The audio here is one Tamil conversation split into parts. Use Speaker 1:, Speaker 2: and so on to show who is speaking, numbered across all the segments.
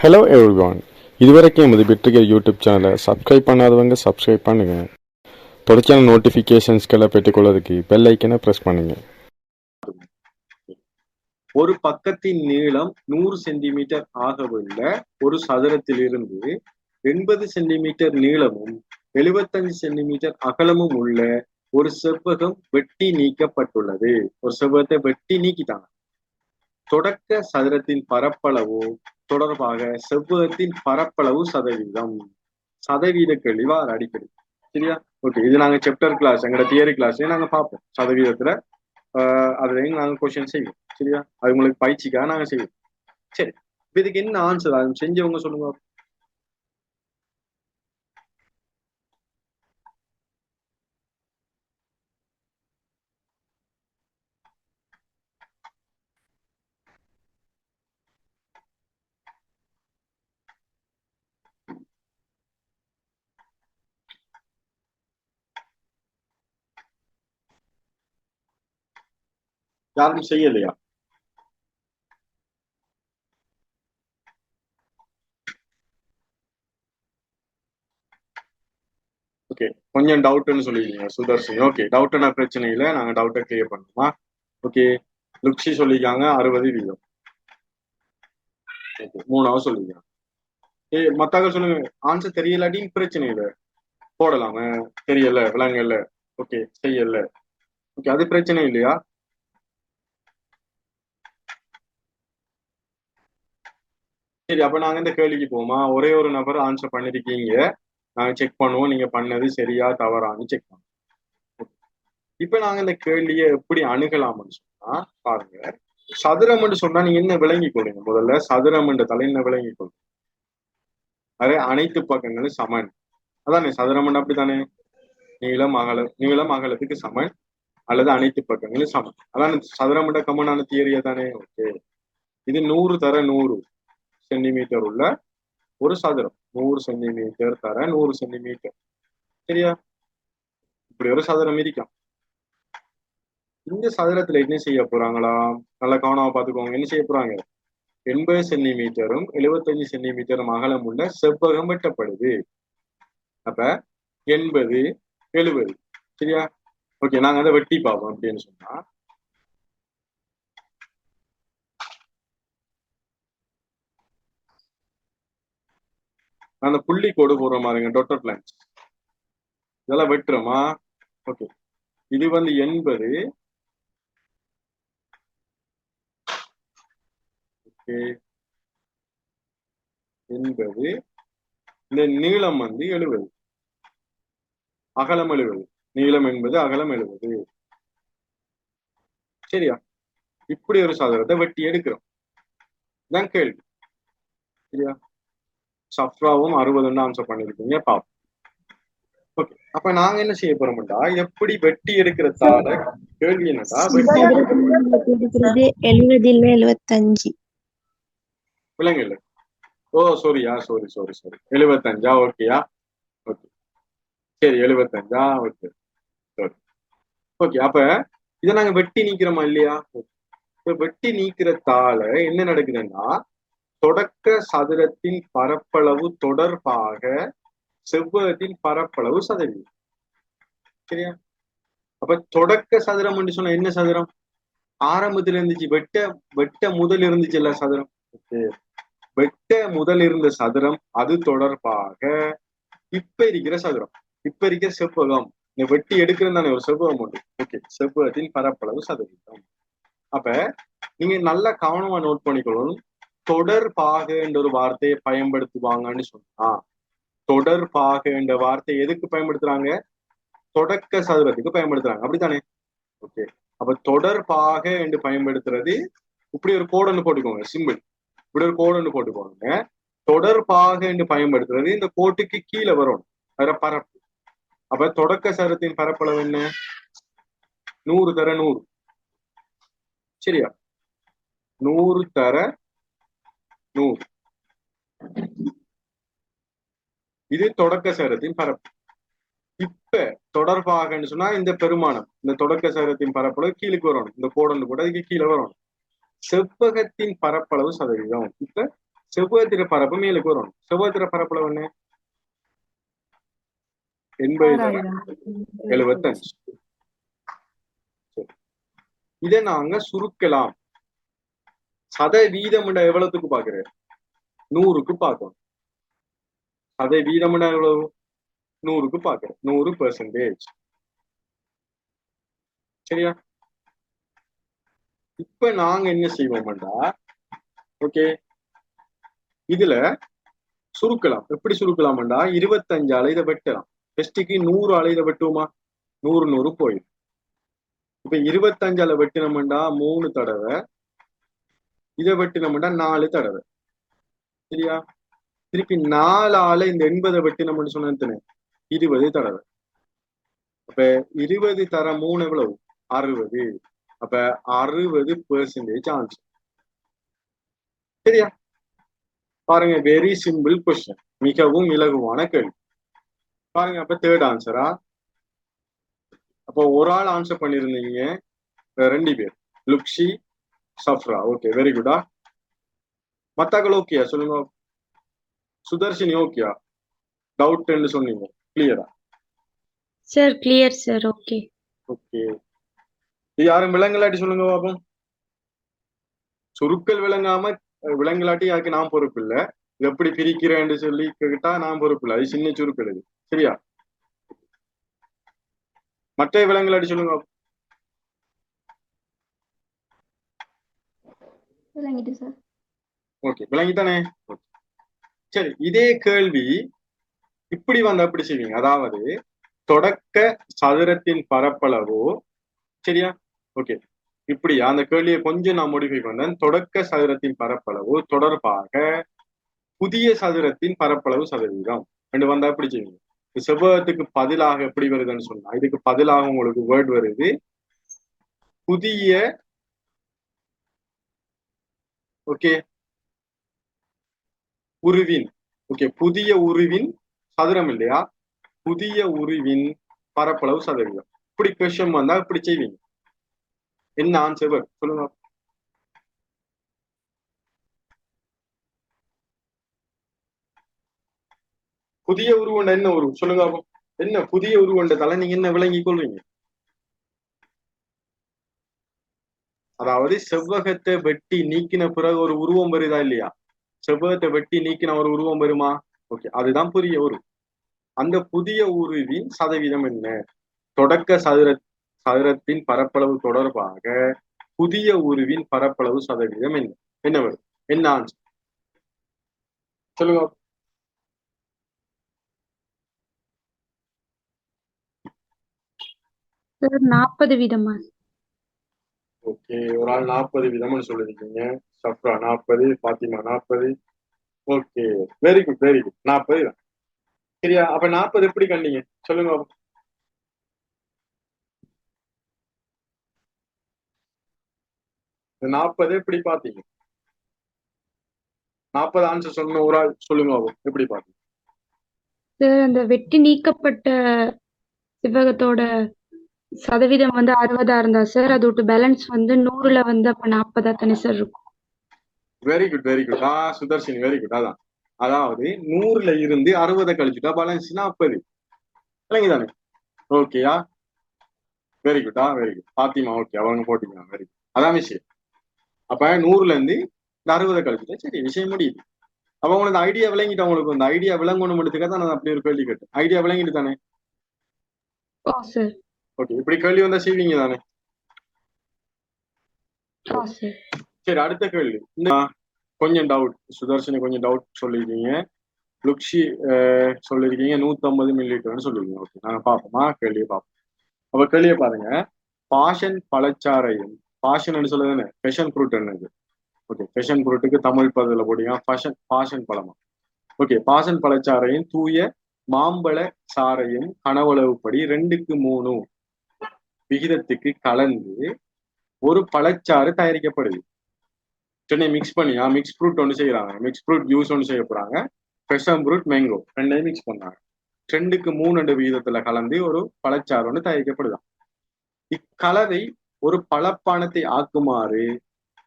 Speaker 1: ஹலோ எவ்ரிவான் இதுவரைக்கும் எமது பிட்ரிகர் யூடியூப் சேனலை சப்ஸ்கிரைப் பண்ணாதவங்க சப்ஸ்கிரைப் பண்ணுங்க. தொடர்ச்சியான நோட்டிஃபிகேஷன்ஸ்களை பெற்றுக்கொள்வதற்கு பெல் ஐக்கனை ப்ரெஸ் பண்ணுங்க.
Speaker 2: ஒரு பக்கத்தின் நீளம் நூறு சென்டிமீட்டர் ஆகவுள்ள ஒரு சதுரத்திலிருந்து எண்பது சென்டிமீட்டர் நீளமும் எழுபத்தஞ்சு சென்டிமீட்டர் அகலமும் உள்ள ஒரு செவ்வகம் வெட்டி நீக்கப்பட்டுள்ளது. ஒரு செவ்வகத்தை வெட்டி நீக்கிட்டாங்க. தொடக்க சதுரத்தின் பரப்பளவு தொடர்பாக செவ்வகத்தின் பரப்பளவு சதவீதம். சதவீத கேள்வி வார அடிக்கடி. சரியா? ஓகே இது நாங்க சாப்டர் கிளாஸ் எங்களோட தியரி கிளாஸ்லயே நாங்க பார்ப்போம். சதவீதத்துல அதுலயும் நாங்க கொஸ்டின் செய்வோம். சரியா? அது உங்களுக்கு பயிற்சிக்காக நாங்க செய்வோம். சரி இப்ப இதுக்கு என்ன ஆன்சர் அது செஞ்சவங்க சொல்லுங்க. யாரும் செய்யலையா? ஓகே கொஞ்சம் டவுட்னு சொல்லிருக்கீங்க சுதர்ஷன். ஓகே டவுட்னா பிரச்சனை இல்லை. நாங்க டவுட்டை கிளியர் பண்ணுமா ஓகே லுக்ஷி சொல்லியிருக்காங்க அறுபது வீதம். ஓகே மூணாவது சொல்லிருக்காங்க ஏ மத்தாக சொல்லுங்க. ஆன்சர் தெரியலாட்டி பிரச்சனை இல்லை. போடலாமே. தெரியல விளங்கல ஓகே செய்யல. ஓகே அது பிரச்சனை இல்லையா? சரி அப்ப நாங்க இந்த கேள்விக்கு போமா ஒரே ஒரு நபர் ஆன்சர் பண்ணிருக்கீங்க. நாங்க செக் பண்ணுவோம். நீங்க பண்ணது சரியா தவறான்னு செக் பண்ணுவோம் இப்ப நாங்க இந்த கேள்வியை எப்படி அணுகலாம்னு சொன்னா பாருங்க. சதுரம்னு சொன்னா நீங்க என்ன விளங்கி கொள்ளுங்க? முதல்ல சதுரம் என்ற தலை என்ன விளங்கி கொள்ளுங்க அதே அனைத்து பக்கங்களும் சமன். அதானே சதுரம் அப்படித்தானே? நீளம் அகல நீளம் அகலத்துக்கு சமன். அல்லது அனைத்து பக்கங்களும் சமன். அதான சதுரமண்ட கமனான தியரியா தானே ஓகே இது நூறு தர நூறு. சென்டிமீட்டர் உள்ள ஒரு சதுரம். நூறு சென்டிமீட்டர் தர நூறு சென்டிமீட்டர் சரியா? இப்படி ஒரு சதுரம் இருக்கும் இந்த சதுரத்துல என்ன செய்ய போறாங்களா நல்லா கவனமா பாத்துக்கோங்க என்ன செய்ய போறாங்க? எண்பது சென்டிமீட்டரும் எழுபத்தஞ்சு சென்டிமீட்டரும் அகலம் உள்ள செவ்வகம் வெட்டப்படுது. அப்ப எண்பது எழுபது. சரியா? ஓகே நாங்க அதை வெட்டி பார்ப்போம் அப்படின்னு சொன்னா அந்த புள்ளி கோடு போடுற மாதிரிங்க டொட்டர் பிளான்ஸ் இதெல்லாம் வெட்டுறோமா? ஓகே இது வந்து எண்பது ஓகே எண்பது இந்த நீளம் வந்து எழுபது. அகலம் எழுபது. நீளம் என்பது அகலம் எழுபது. சரியா? இப்படி ஒரு சாதகத்தை வெட்டி எடுக்கிறோம். தான் கேள்வி. சரியா? சஃப்ராவும் அறுபதுன்னு ஆன்சர் பண்ணிருக்கீங்க பாப்போம். ஓகே அப்ப நாங்க என்ன செய்ய போறோம்டா எப்படி வெட்டி எடுக்கிற தாள கேள்வி என்னடா வெட்டி
Speaker 3: எழுபது இல்ல எழுபத்தஞ்சு.
Speaker 2: விலங்குல ஓ சாரியா சாரி சாரி சாரி எழுபத்தஞ்சா ஓகேயா ஓகே சரி எழுபத்தஞ்சா ஓகே சரி ஓகே அப்ப இதை நாங்க வெட்டி நீக்கிறோமா இல்லையா? இப்ப வெட்டி நீக்கிற தாள என்ன நடக்குதுன்னா தொடக்க சதுரத்தின் பரப்பளவு தொடர்பாக செவ்வகத்தின் பரப்பளவு சதவீதம் சரியா? அப்ப தொடக்க சதுரம் என்று சொன்னா என்ன சதுரம்? ஆரம்பத்துல இருந்துச்சு வெட்ட வெட்ட முதல் இருந்துச்சு இல்ல சதுரம். வெட்ட முதல் இருந்த சதுரம் அது தொடர்பாக இப்ப இருக்கிற சதுரம். இப்ப இருக்கிற செவ்வகம். இந்த வெட்டி எடுக்கிறது தானே ஒரு செவ்வகம் உண்டு. ஓகே. செவ்வகத்தின் பரப்பளவு சதவீதம் அப்ப நீங்க நல்லா கவனமா நோட் பண்ணிக்கொள்ளணும். தொடர்பாக என்ற ஒரு வார்த்தையை பயன்படுத்துவாங்கன்னு சொன்னா தொடர்பாக என்ற வார்த்தை எதுக்கு பயன்படுத்துறாங்க? தொடக்க சதுரத்துக்கு பயன்படுத்துறாங்க. அப்படித்தானே? ஓகே. அப்ப தொடர்பாக என்று பயன்படுத்துறது இப்படி ஒரு கோடன்னு போட்டுக்கோங்க சிம்பிள் இப்படி ஒரு கோடன்னு போட்டுக்கோங்க. தொடர்பாக என்று பயன்படுத்துறது இந்த கோட்டுக்கு கீழே வரும். அதுல பரப்பு. அப்ப தொடக்க சதுரத்தின் பரப்பளவு என்ன? நூறு தர நூறு. சரியா? நூறு தர நூறு இது தொடக்க சேரத்தின் பரப்பு. இப்ப தொடர்பாகன்னு சொன்னா இந்த பெருமானம் இந்த தொடக்க சேரத்தின் பரப்பளவு கீழுக்கு வரணும். இந்த கோடன்னு கூட அதுக்கு கீழே வரணும். செவ்வகத்தின் பரப்பளவு சதவீதம். இப்ப செவ்வகத்திர பரப்பு மேலுக்கு வரும் செவ்வகத்திர பரப்புல ஒண்ணு எண்பது எழுபத்தஞ்சு. இதை நாங்க சுருக்கலாம். சதவீதம் எவ்வளவுக்கு பாக்குறேன் நூறுக்கு பார்க்கணும். சதவீதம் எவ்வளவு? நூறுக்கு பாக்குறேன் நூறு பெர்சன்டேஜ் சரியா? இப்ப நாங்க என்ன செய்வோம்டா ஓகே இதுல சுருக்கலாம். எப்படி சுருக்கலாம்டா இருபத்தஞ்சு அலைத வெட்டலாம். டெஸ்டுக்கு நூறு அலைத வெட்டுவோமா? நூறு நூறு போயிடும். இப்ப இருபத்தஞ்சு அலை வெட்டினோம்டா மூணு தடவை இதை வெட்டினோம்டா நாலு தடவை. சரியா? திருப்பி நாலு இந்த எண்பதை வெட்டினோம்னு சொன்னேன் இருபது தடவை. அப்ப இருபது தர மூணு எவ்வளவு? அறுபது. அப்ப அறுபது பெர்சன்டேஜ் ஆன்சர் சரியா? பாருங்க வெரி சிம்பிள் கொஸ்டின் மிகவும் இலகுவான கேள்வி. பாருங்க அப்ப தேர்ட் ஆன்சரா அப்போ ஒரு ஆள் ஆன்சர் பண்ணிருந்தீங்க ரெண்டு பேர். லுக்ஷி சஃப்ரா ஓகே வெரி குடா மத்தாக்கள் ஓகேயா சொல்லுங்க. சுதர்ஷினி ஓகேயா டவுட்னு சொன்னீங்க கிளியரா
Speaker 3: sir clear sir okay
Speaker 2: okay யாரும் விலங்கலாட்டி சொல்லுங்க பாப்போம் சுருக்கல் விளங்காம விலங்கலாட்டி யாருக்கு நான் பொறுப்பு இல்ல. இது எப்படி பிரிக்கிறேன்னு சொல்லி கேட்டா நான் பொறுப்பு இல்லை. அது சின்ன சுருக்கல் இது. சரியா? மற்ற விலங்கலாட்டி சொல்லுங்க
Speaker 4: விளங்கிட்டு சார்.
Speaker 2: ஓகே விளங்கித்தானே சரி இதே கேள்வி இப்படி வந்து அப்படி செய்வீங்க? அதாவது தொடக்க சதுரத்தின் பரப்பளவோ சரியா? ஓகே. இப்படி அந்த கேள்வியை கொஞ்சம் நான் மோடிஃபை பண்ணேன். தொடக்க சதுரத்தின் பரப்பளவு தொடர்பாக புதிய சதுரத்தின் பரப்பளவு சதவீதம். ரெண்டு வந்தா எப்படி செய்வீங்க? செவ்வகத்துக்கு பதிலாக எப்படி வருதுன்னு சொன்னா இதுக்கு பதிலாக உங்களுக்கு வேர்ட் வருது. புதிய ஓகே உருவின் ஓகே புதிய உருவின் சதுரம் இல்லையா? புதிய உருவின் பரப்பளவு சதவீதம் இப்படி கொஸ்டின் வந்தா இப்படி செய்வீங்க. என்ன ஆன்சர் வரும்? சொல்லுங்க. புதிய உருவண்ட என்ன உருவம்? சொல்லுங்க என்ன புதிய உருவண்டதால நீங்க என்ன விளங்கி கொள்வீங்க அதாவது செவ்வகத்தை வெட்டி நீக்கின பிறகு ஒரு உருவம் வருதா இல்லையா? செவ்வகத்தை வெட்டி நீக்கின ஒரு உருவம் வருமா? ஓகே அதுதான் புதிய உரு. அந்த புதிய உருவின் சதவீதம் என்ன? தொடக்க சதுர சதுரத்தின் பரப்பளவு தொடர்பாக புதிய உருவின் பரப்பளவு சதவீதம் என்ன? என்ன வரும்? என்ன ஆன்சர் சொல்லுங்க.
Speaker 3: நாற்பது வீதமா?
Speaker 2: ஓகே ஒரு ஆள் நாற்பது விதம்னு சொல்லியிருக்கீங்க சஃப்ரா நாற்பது பாத்திமா நாற்பது. Okay very good very good நாற்பது தான். சரியா? அப்ப நாற்பது எப்படி கண்டீங்க? சொல்லுங்க நாற்பது எப்படி பாத்தீங்க நாற்பது ஆன்சர் சொன்ன ஒரு ஆள் சொல்லுங்க எப்படி பாத்தீங்க
Speaker 3: அந்த வெட்டி நீக்கப்பட்ட சிவகத்தோட சதவீதம் வந்து அறுபதா இருந்தா சார். அதோட பேலன்ஸ் வந்து நூறுல வந்து அப்ப நாற்பதா தானே சார் இருக்கும்.
Speaker 2: வெரி குட் வெரி குட் ஆ சுதர்ஷினி வெரி குட் அதான். அதாவது நூறுல இருந்து அறுபதை கழிச்சுட்டா பேலன்ஸ் நாற்பது இல்லைங்க ஓகேயா வெரி குட் ஆ? வெரி குட் பாத்திமா ஓகே அவங்க போட்டிக்கலாம் வெரி குட் அதான் விஷயம். அப்ப நூறுல இருந்து இந்த அறுபதை கழிச்சுட்டா சரி விஷயம் முடியுது. அப்ப உங்களுக்கு ஐடியா விளங்கிட்டு உங்களுக்கு அந்த ஐடியா விளங்கணும் எடுத்துக்க தான் நான் அப்படி ஒரு கேள்வி கேட்டேன். ஐடியா விளங்கிட்டு தானே? ஓகே இப்படி கேள்வி வந்தா செய்வீங்க தானே
Speaker 3: சார்.
Speaker 2: அடுத்த கேள்வி. கொஞ்சம் டவுட் சுதர்ஷனி கொஞ்சம் டவுட் சொல்லியிருக்கீங்க லுக்ஷி சொல்லியிருக்கீங்க நூத்தம்பது மில்லிலிட்டர்னு சொல்லியிருக்கீங்க ஓகே நாங்க பார்ப்போமா? கேள்வியை பார்ப்போம். அப்ப கேள்வியை பாருங்க. பாஷன் பழச்சாறையும் பாஷன் சொல்லுதுன்னு ஃபெஷன் ஃப்ரூட் என்னது ஓகே ஃபெஷன் ஃப்ரூட்டுக்கு தமிழ் பதில போட்டீங்க பாஷன் பாஷன் பழமா? ஓகே பாஷன் பழச்சாறையும் தூய மாம்பழ சாறையும் கனவளவுப்படி ரெண்டுக்கு மூணு. விகிதத்துக்கு கலந்து ஒரு பழச்சாறு தயாரிக்கப்படுது. சென்னை மிக்ஸ் பண்ணியா மிக்ஸ் ஃப்ரூட் ஒன்று செய்கிறாங்க மிக்ஸ் ஃப்ரூட் ஜூஸ் ஒன்று செய்ய போகிறாங்க ஃப்ரெஷம் ஃப்ரூட் மேங்கோ ரெண்டையும் மிக்ஸ் பண்ணாங்க ரெண்டுக்கு மூணு ரெண்டு விகிதத்துல கலந்து ஒரு பழச்சாறு ஒன்று தயாரிக்கப்படுதான் இக்கலவை ஒரு பழப்பானத்தை ஆக்குமாறு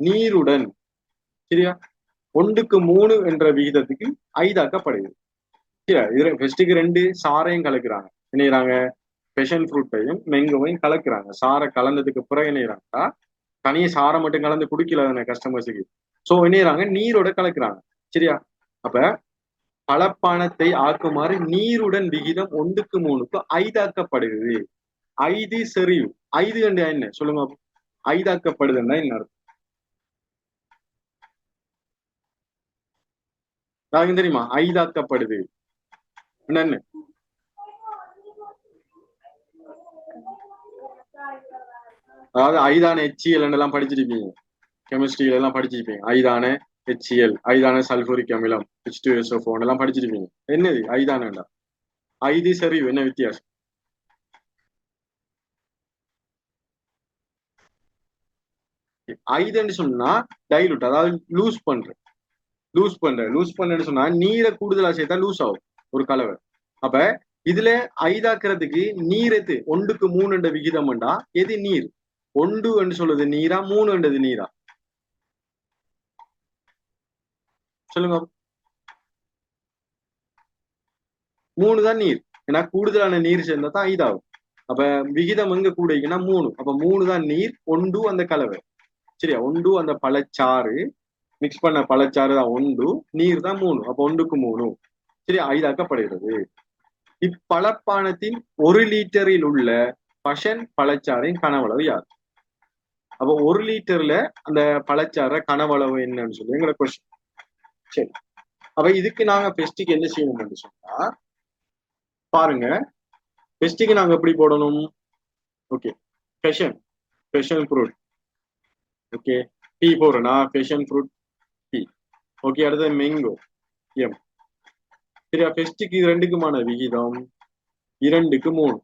Speaker 2: நீருடன் சரியா? ஒன்றுக்கு மூணு என்ற விகிதத்துக்கு ஐதாக்கப்படுகிறது சரியா? இது ஃபர்ஸ்ட்டுக்கு ரெண்டு சாரையும் கலக்குறாங்க. இணையறாங்க பெஷன் ஃப்ரூட்டையும் மெங்கோவையும் கலக்குறாங்க. சாரை கலந்ததுக்கு பிறகு இணையறாங்க தனியே சாரை மட்டும் கலந்து குடிக்கல தானே கஸ்டமர்ஸுக்கு ஸோ இணையறாங்க நீரோட கலக்குறாங்க. சரியா? அப்ப பலப்பானத்தை ஆக்குமாறு நீருடன் விகிதம் ஒன்றுக்கு மூணுக்கு ஐதாக்கப்படுகிறது. ஐது செறிவு. ஐது கண்டு என்ன? சொல்லுங்க. ஐதாக்கப்படுதுன்னா என்ன அர்த்தம்? யாருக்கும் தெரியுமா? ஐதாக்கப்படுது. என்னன்னு அதாவது ஐதான HCl எல்லாம் படிச்சிருப்பீங்க. கெமிஸ்ட்ரியில எல்லாம் படிச்சிருப்பீங்க. ஐதான HCl ஐதான சல்பூரிக் அமிலம் ஹெச் டூ எஸ் எல்லாம் படிச்சிருப்பீங்க. என்னது? ஐதானண்டா ஐதி செறிவு என்ன வித்தியாசம்? ஐதுன்னு சொன்னா டைலூட் அதாவது லூஸ் பண்ற. லூஸ் பண்ற. லூஸ் பண்றேன்னு சொன்னா நீரை கூடுதலா சேர்த்தா லூஸ் ஆகும் ஒரு கலவை. அப்ப இதுல ஐதாக்குறதுக்கு நீர் எது? ஒன்றுக்கு மூணுன்ற விகிதம்டா எது? நீர். ஒன்று என்று சொல்லுது நீரா மூணு என்றது நீரா? சொல்லுங்க. மூணு தான் நீர். ஏன்னா கூடுதலான நீர் சேர்ந்தா தான் ஐதாகும் அப்ப விகிதம் எங்க கூடைக்குன்னா மூணு. அப்ப மூணு தான் நீர் ஒன்று அந்த கலவை. சரியா? ஒன்று அந்த பழச்சாறு. மிக்ஸ் பண்ண பழச்சாறு தான் ஒன்று நீர் தான் மூணு. அப்ப ஒன்றுக்கு மூணு. சரி ஐதாக்கப்படுகிறது இப்பழப்பானத்தின் ஒரு லிட்டரில் உள்ள பஷன் பழச்சாறின் கனவளவு யார்? அப்ப ஒரு லிட்டர்ல அந்த பழச்சார கனவளவு என்னன்னு சொல்லி எங்களை கொஸ்டின் சரி. அப்ப இதுக்கு நாங்க பெஸ்டிக்கு என்ன செய்யணும்னு சொன்னா பாருங்க. பெஸ்டிக்கு நாங்க எப்படி போடணும்? Okay passion passion fruit okay T போடுறேன்னா passion fruit T okay அடுத்தது மேங்கோ எம் சரியா? ஃபெஸ்டிக்கு இது ரெண்டுக்குமான விகிதம்? இரண்டுக்கு மூணு.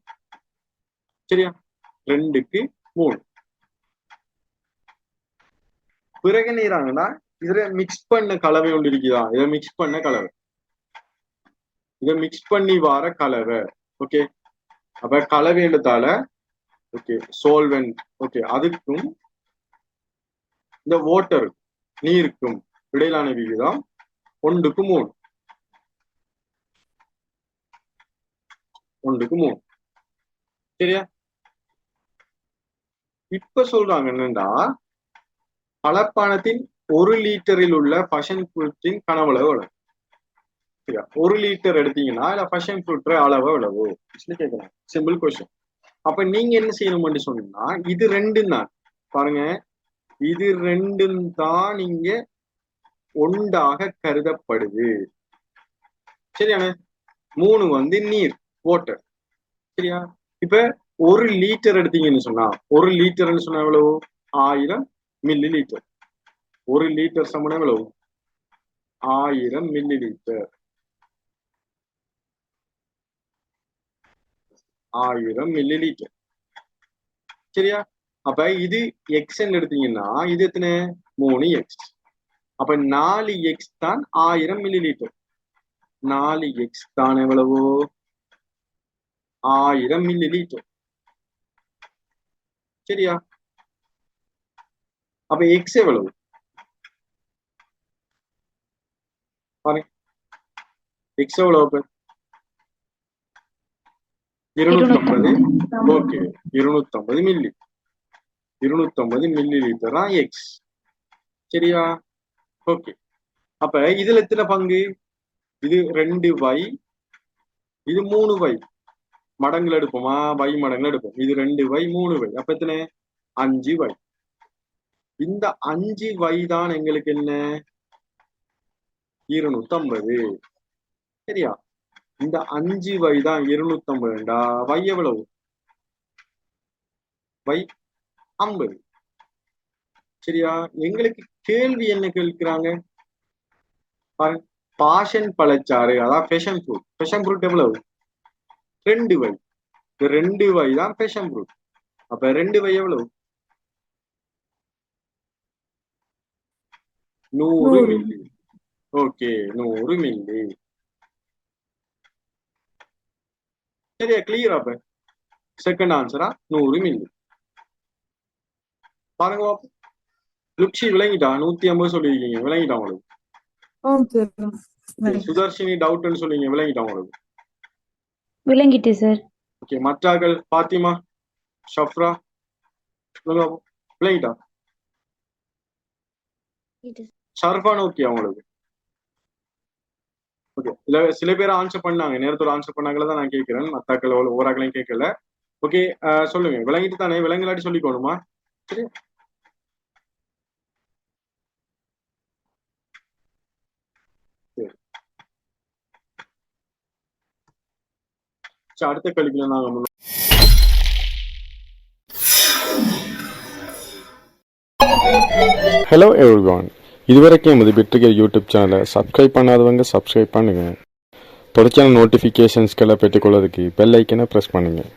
Speaker 2: சரியா? ரெண்டுக்கு மூணு. பிறகு நீராங்கன்னா இதுல மிக்ஸ் பண்ண கலவை ஒன்று இருக்குதா இதை மிக்ஸ் பண்ண கலவை இதை மிக்ஸ் பண்ணி வர கலவை ஓகே அப்ப கலவை எடுத்தால ஓகே சோல்வென்ட் ஓகே அதுக்கும் இந்த வாட்டர் நீருக்கும் இடையிலான விகிதம் ஒன்றுக்கு மூணு. ஒன்றுக்கு மூணு. சரியா? இப்ப சொல்றாங்க என்னன்னா பழப்பானத்தின் ஒரு லிட்டரில் உள்ள பஷன் ஃப்ரூட்டின் கனவளவு எவ்வளவு? சரியா? ஒரு லிட்டர் எடுத்தீங்கன்னா இல்ல பஷன் ஃப்ரூட் அளவு எவ்வளவு? கேட்கலாம் சிம்பிள் கொஸ்டின் அப்ப நீங்க என்ன செய்யணும்னு சொன்னீங்கன்னா இது ரெண்டும் தான். பாருங்க. இது ரெண்டும் தான் இங்க ஒன்றாக கருதப்படுது. சரியான? மூணு வந்து நீர் வாட்டர் சரியா? இப்ப ஒரு லிட்டர் எடுத்தீங்கன்னு சொன்னா ஒரு லிட்டர்னு சொன்னா எவ்வளவு? ஆயிரம் மில்லி லிட்டர் ஒரு லிட்டர் சமணம் எவ்வளவு ஆயிரம் மில்லி லிட்டர் ஆயிரம் மில்லி லிட்டர் சரியா அப்ப இது எக்ஸ் எடுத்தீங்கன்னா இது எத்தனை மூணு எக்ஸ் அப்ப நாலு எக்ஸ் தான் ஆயிரம் மில்லி லிட்டர் நாலு எக்ஸ் தான் எவ்வளவு ஆயிரம் மில்லி லிட்டர் சரியா அப்ப எக்ஸ் எவ்வளவு பாருங்க எக்ஸ் எவ்வளவு இருநூத்தி ஐம்பது ஓகே இருநூத்தி ஐம்பது மில்லி இருநூத்தி ஐம்பது மில்லி லிட்டர் தான் எக்ஸ் சரியா ஓகே அப்ப இதுல எத்தனை பங்கு இது ரெண்டு வை இது மூணு வை மடங்குல எடுப்போமா வை மடங்குல எடுப்போம் இது ரெண்டு வை மூணு வை அப்ப எத்தனை அஞ்சு வை இந்த அஞ்சு வை தான் எங்களுக்கு என்ன? இருநூத்தி ஐம்பது சரியா? இந்த அஞ்சு வை தான் இருநூத்தி ஐம்பதுண்டா வை எவ்வளவு? வை ஐம்பது. சரியா? எங்களுக்கு கேள்வி என்ன கேட்கிறாங்க? பாஷன் பழச்சாறு அதான் ஃபேஷன் ஃப்ரூட் ஃபெஷன் ஃப்ரூட் எவ்வளவு? ரெண்டு வை. ரெண்டு வை தான் ஃபெஷன் ஃப்ரூட் அப்ப ரெண்டு வை எவ்வளவு? நூறு. மில்லி. ஓகே நூறு மில்லி. சரியா கிளியர் அப்ப? செகண்ட் ஆன்சரா நூறு மில்லி. பாருங்க பாப்போம். லுக்ஷி விளங்கிட்டா? நூத்தி ஐம்பது சொல்லியிருக்கீங்க விளங்கிட்டா உங்களுக்கு? சுதர்ஷினி டவுட்னு சொன்னீங்க விளங்கிட்டா உங்களுக்கு?
Speaker 3: விளங்கிட்டு சார்.
Speaker 2: ஓகே மற்றாக்கள் பாத்திமா ஷஃப்ரா சொல்லுங்க. விளங்கிட்டா? ஷர்ஃபான் ஓகே அவங்களுக்கு. ஓகே சில சில பேர் ஆன்சர் பண்ணாங்க. நேரத்தோட ஆன்சர் பண்ணாங்கள தான் நான் கேட்கிறேன். மத்தாக்கள் ஓராக்களையும் கேட்கல. ஓகே சொல்லுங்க. விளங்கிட்டு தானே? விளங்கலாட்டி சொல்லிக்கோணுமா? சரி. சரி. அடுத்த கல்வியில நாங்க முன்ன-
Speaker 1: ஹலோ எவ்ரிவான் இதுவரைக்கும் எமது பிட்ரிகர் யூடியூப் சேனலை சப்ஸ்கிரைப் பண்ணாதவங்க சப்ஸ்கிரைப் பண்ணுங்கள் தொடர்ச்சியான நோட்டிஃபிகேஷன்ஸ்களை பெற்றுக்கொள்வதுக்கு பெல் ஐக்கனை ப்ரெஸ் பண்ணுங்கள்